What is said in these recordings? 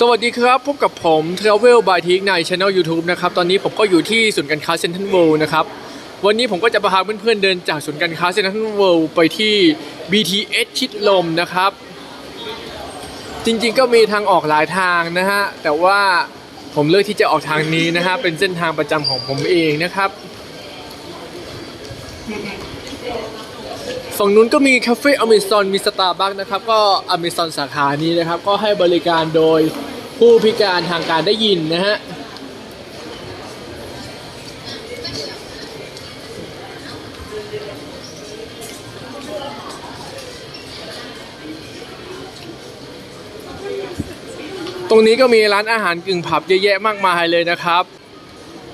สวัสดีครับ พบกับผม Travel by t i k ใน Channel YouTube นะครับ ตอนนี้ผมก็อยู่ที่ศูนย์การค้าเซ็นทรัลเวิลด์นะครับ วันนี้ผมก็จะพาเพื่อนๆเดินจากศูนย์การค้าเซ็นทรัลเวิลด์ไปที่ BTS ชิดลมนะครับ จริงๆก็มีทางออกหลายทางนะฮะ แต่ว่าผมเลือกที่จะออกทางนี้นะฮะ เป็นเส้นทางประจำของผมเองนะครับ ฝั่งนู้นก็มีคาเฟ่อเมซอนมีสตาร์บัคนะครับ ก็อเมซอนสาขานี้นะครับ ก็ให้บริการโดยผู้พิการทางการได้ยินนะฮะตรงนี้ก็มีร้านอาหารกึ่งผับเยอะแยะมากมายเลยนะครับ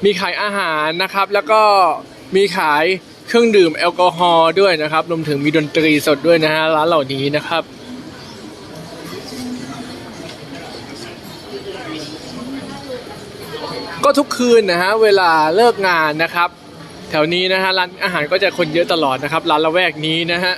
มีขายอาหารนะครับ แล้วก็มีขาย เครื่องดื่มแอลกอฮอล์ด้วยนะครับรวมถึงมีดนตรีสดด้วยนะฮะร้านเหล่านี้นะครับก็ทุกคืนนะฮะเวลาเลิกงานนะครับ แถวนี้นะฮะร้านอาหารก็จะคนเยอะตลอดนะครับ ร้านละแวกนี้นะฮะ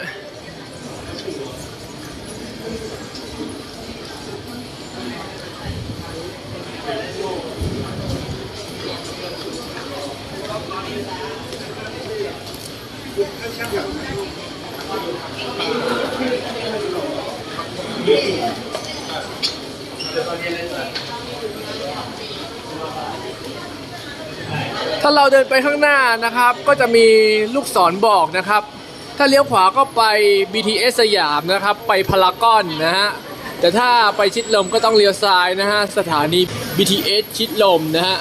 ถ้าเราเดินไปข้างหน้านะครับ ก็จะมีลูกศรบอกนะครับ ถ้าเลี้ยวขวาก็ไป BTS สยามนะครับ ไปพารากอนนะฮะแต่ถ้าไปชิดลมก็ต้องเลี้ยวซ้ายนะฮะสถานี BTS ชิดลมนะฮะ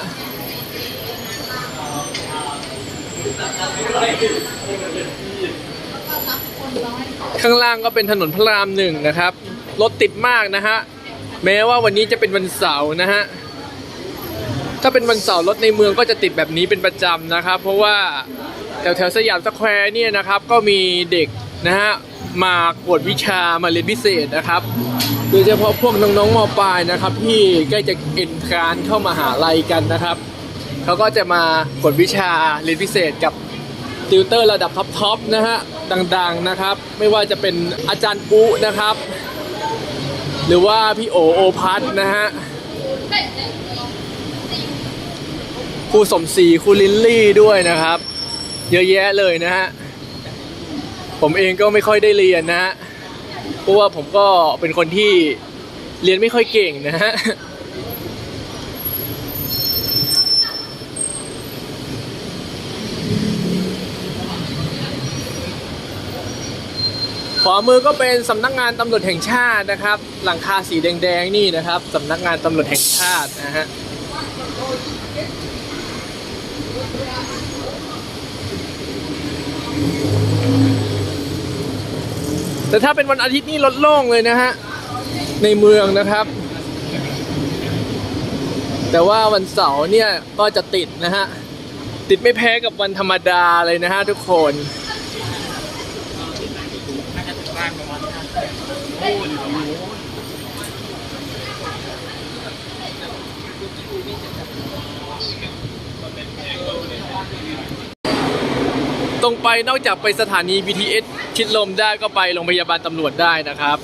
ข้างล่างก็เป็นถนนพระรามหนึ่งนะครับ รถติดมากนะฮะ แม้ว่าวันนี้จะเป็นวันเสาร์นะฮะ ถ้าเป็นวันเสาร์รถในเมืองก็จะติดแบบนี้เป็นประจำนะครับ เพราะว่าแถวแถวสยามสแควร์เนี่ยนะครับ ก็มีเด็กนะฮะมากวดวิชามาเรียนพิเศษนะครับ โดยเฉพาะพวกน้องๆมปลายนะครับ ที่ใกล้จะเอ็นทรานเข้ามหาลัยกันนะครับ เขาก็จะมากดวิชาเรียนพิเศษกับติวเตอร์ระดับท็อปๆนะฮะดังๆนะครับ ไม่ว่าจะเป็นอาจารย์ปุ๊นะครับ หรือว่าพี่โอโอพัทนะฮะครูสมศรีครูลิลลี่ด้วยนะครับ เยอะแยะเลยนะฮะผมเองก็ไม่ค่อยได้เรียนนะฮะเพราะว่าผมก็เป็นคนที่เรียนไม่ค่อยเก่งนะฮะ ขวามือก็เป็นสำนักงานตำรวจแห่งชาตินะครับ หลังคาสีแดงๆนี่นะครับสำนักงานตำรวจแห่งชาตินะฮะแต่ถ้าเป็นวันอาทิตย์นี่รถโล่งเลยนะฮะในเมืองนะครับ แต่ว่าวันเสาร์เนี่ยก็จะติดนะฮะติดไม่แพ้กับวันธรรมดาเลยนะฮะทุกคน ตรงไปนอกจากไปสถานี BTS ชิดลมได้ก็ไปโรงพยาบาลตำรวจได้นะครับ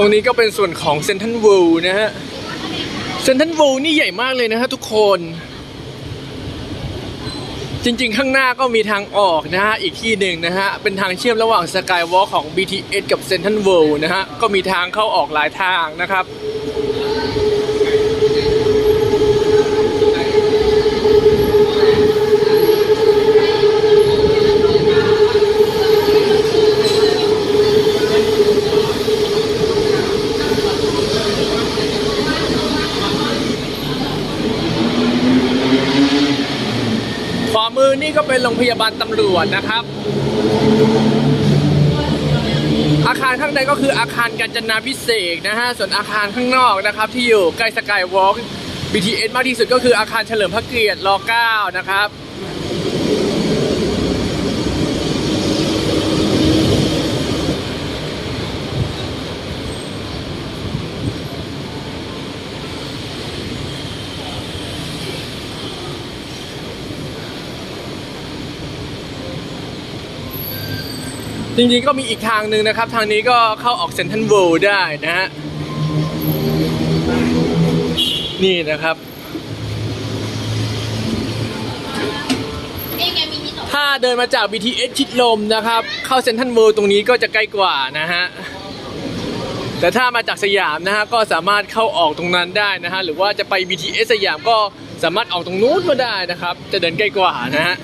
รงนี้ก็เป็นส่วนของเซนทันวูนะฮะเซนทันวูนี่ใหญ่มากเลยนะฮะทุกคน จริงๆ ข้างหน้าก็มีทางออกนะฮะ อีกที่หนึ่งนะฮะ เป็นทางเชื่อมระหว่างสกายวอล์ของ BTS กับ Central World นะฮะ ก็มีทางเข้าออกหลายทางนะครับ ขวามือนี่ก็ เป็นโรงพยาบาลตำรวจนะครับ อาคารข้างในก็คืออาคารกาญจนาพิเศษนะฮะ ส่วนอาคารข้างนอกนะครับ ที่อยู่ใกล้สกายวอล์ก BTS มากที่สุดก็คืออาคารเฉลิมพระเกียรติร9นะครับ จริงๆก็มีอีกทางหนึ่งนะครับ ทางนี้ก็เข้าออกเซนทรัลเวิลด์ได้นะฮะ นี่นะครับ ถ้าเดินมาจาก BTS ชิดลมนะครับ เข้าเซนทรัลเวิลด์ตรงนี้ก็จะใกล้กว่านะฮะ แต่ถ้ามาจากสยามนะฮะ ก็สามารถเข้าออกตรงนั้นได้นะฮะ หรือว่าจะไป BTS สยามก็สามารถออกตรงนู้นก็ได้นะครับ จะเดินใกล้กว่านะฮะ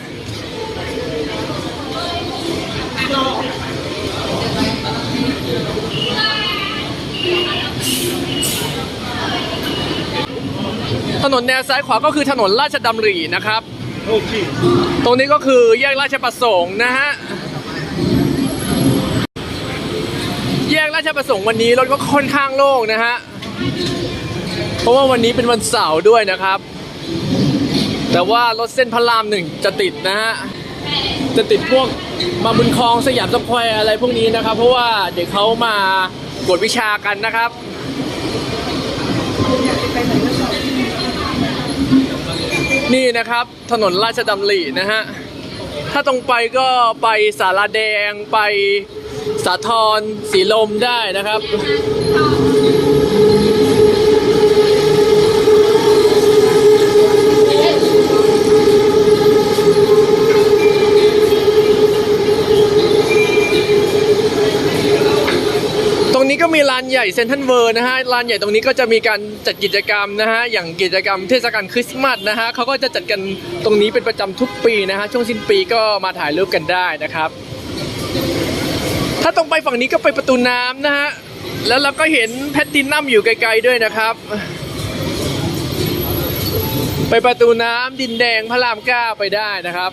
ถนนแนวซ้ายขวาก็คือถนนราชดำรินะครับ ตรงนี้ก็คือแยกราชประสงค์นะฮะ แยกราชประสงค์วันนี้รถก็ค่อนข้างโล่งนะฮะ เพราะว่าวันนี้เป็นวันเสาร์ด้วยนะครับ แต่ว่ารถเส้นพระรามหนึ่งจะติดนะฮะ จะติดพวกมาบุญคลองสยามสแควร์อะไรพวกนี้นะครับ เพราะว่าเด็กเขามากวดวิชากันนะครับ นี่นะครับถนนราชดำรินะฮะ ถ้าตรงไปก็ไปสาราแดงไปสาทรสีลมได้นะครับ ตรงนี้ก็มีลานใหญ่ เซนทันเวอร์นะฮะลานใหญ่ตรงนี้ก็จะมีการจัดกิจกรรมนะฮะอย่างกิจกรรมเทศกาลคริสต์มาสนะฮะเขาก็จะจัดกันตรงนี้เป็นประจำทุกปีนะฮะช่วงสิ้นปีก็มาถ่ายรูปกันได้นะครับ ถ้าตรงไปฝั่งนี้ก็ไปประตูน้ำนะฮะแล้วเราก็เห็นแพทตินัมอยู่ไกลๆด้วยนะครับ ไปประตูน้ำดินแดงพระรามเก้าไปได้นะครับ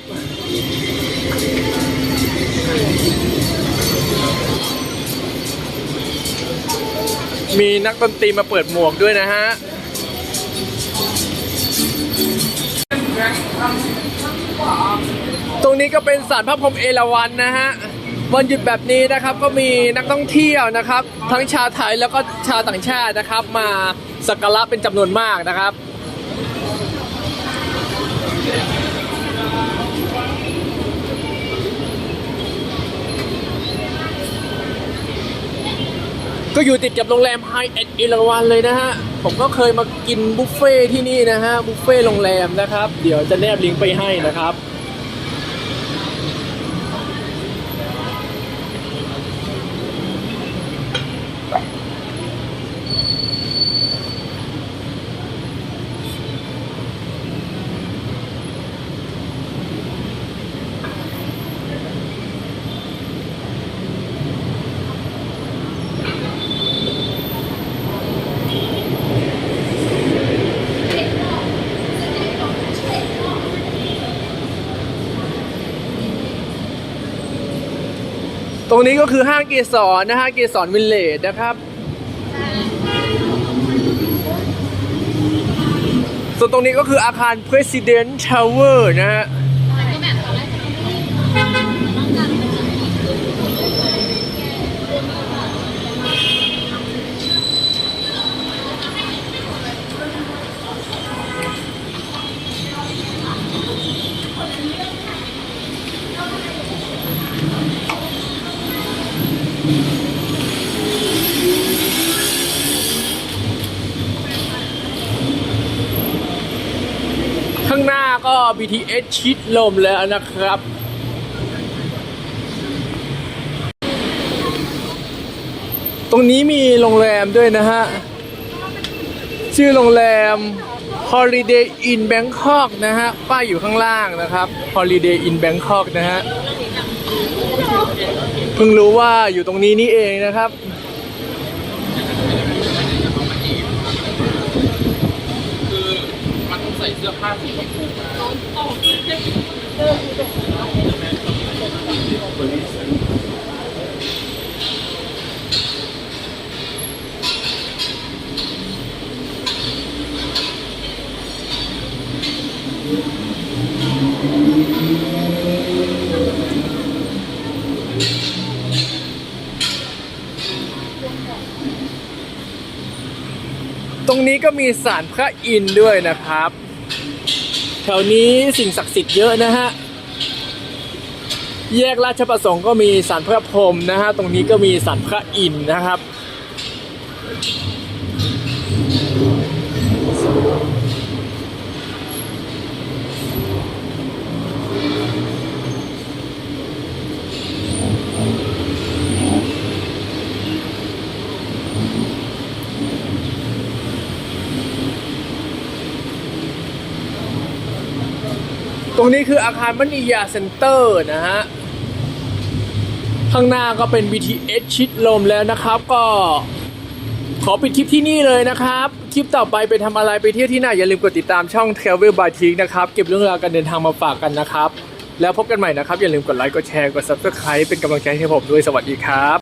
มีนักดนตรีมาเปิดหมวกด้วยนะฮะตรงนี้ก็เป็นสารพระพรหมเอราวัณนะฮะวันหยุดแบบนี้นะครับก็มีนักท่องเที่ยวนะครับ ทั้งชาวไทยแล้วก็ชาวต่างชาตินะครับ มาสักการะเป็นจำนวนมากนะครับ ก็อยู่ติดกับโรงแรมไฮเอ็ดอิราวันเลยนะฮะ ผมก็เคยมากินบุฟเฟ่ที่นี่นะฮะ บุฟเฟ่โรงแรมนะครับ เดี๋ยวจะแนบลิงก์ไปให้นะครับ ตรงนี้ก็คือห้างเกสรนะฮะเกสรวิลเลจนะครับ ส่วนตรงนี้ก็คืออาคาร President Tower นะฮะ BTS ชิดลมแล้วนะครับตรงนี้มีโรงแรมด้วยนะฮะ ชื่อโรงแรม Holiday Inn Bangkok นะฮะ ป้ายอยู่ข้างล่างนะครับ Holiday Inn Bangkok นะฮะ เพิ่งรู้ว่าอยู่ตรงนี้นี่เองนะครับ คือมันต้องใส่เสื้อผ้าสีชมพู รงนี้ก็มีศาลพระอินทร์ด้วยนะครับ แถวนี้สิ่งศักดิ์สิทธิ์เยอะนะฮะ แยกราชประสงค์ก็มีศาลพระพรหมนะฮะ ตรงนี้ก็มีศาลพระอินทร์นะครับ ตรง นี้คืออาคารมณียาเซ็นเตอร์นะฮะ ข้างหน้าก็เป็น BTS ชิดลมแล้วนะครับ ก็ขอปิดคลิปที่นี่เลยนะครับ คลิปต่อไปไปทำอะไรไปเที่ยวที่ไหน อย่าลืมกดติดตามช่อง Travel by t i k นะครับ เก็บเรื่องราวการเดินทางมาฝากกันนะครับ แล้วพบกันใหม่นะครับ อย่าลืมกดไลค์กดแชร์กด Subscribe เป็นกำลังใจให้ผมด้วยสวัสดีครับ